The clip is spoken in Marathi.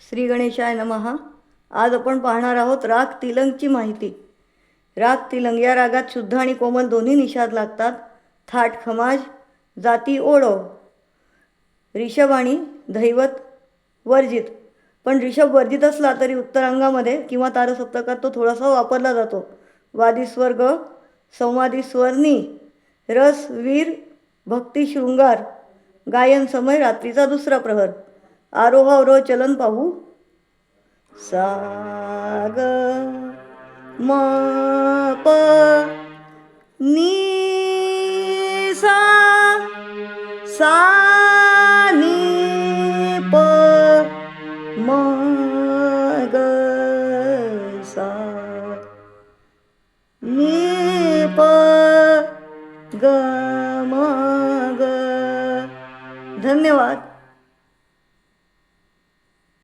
श्री गणेशाय नमहा आज आपण पाहणार आहोत राग तिलंगची माहिती. राग तिलंग या रागात शुद्ध आणि कोमल दोन्ही निषाद लागतात. थाट खमाज जाती ओढो. रिषभ आणि दैवत वर्जित. पण रिषभ वर्जित असला तरी उत्तरांगामध्ये किंवा तारसप्तकात तो थोडासा वापरला जातो. वादी स्वर्ग संवादी स्वर्णी रस वीर भक्ती शृंगार. गायन समय रात्रीचा दुसरा प्रहर. आरोह अवरोह चलन पाहू. सा ग म प नी सा सा नी प म ग सा नी प ग म ग. धन्यवाद.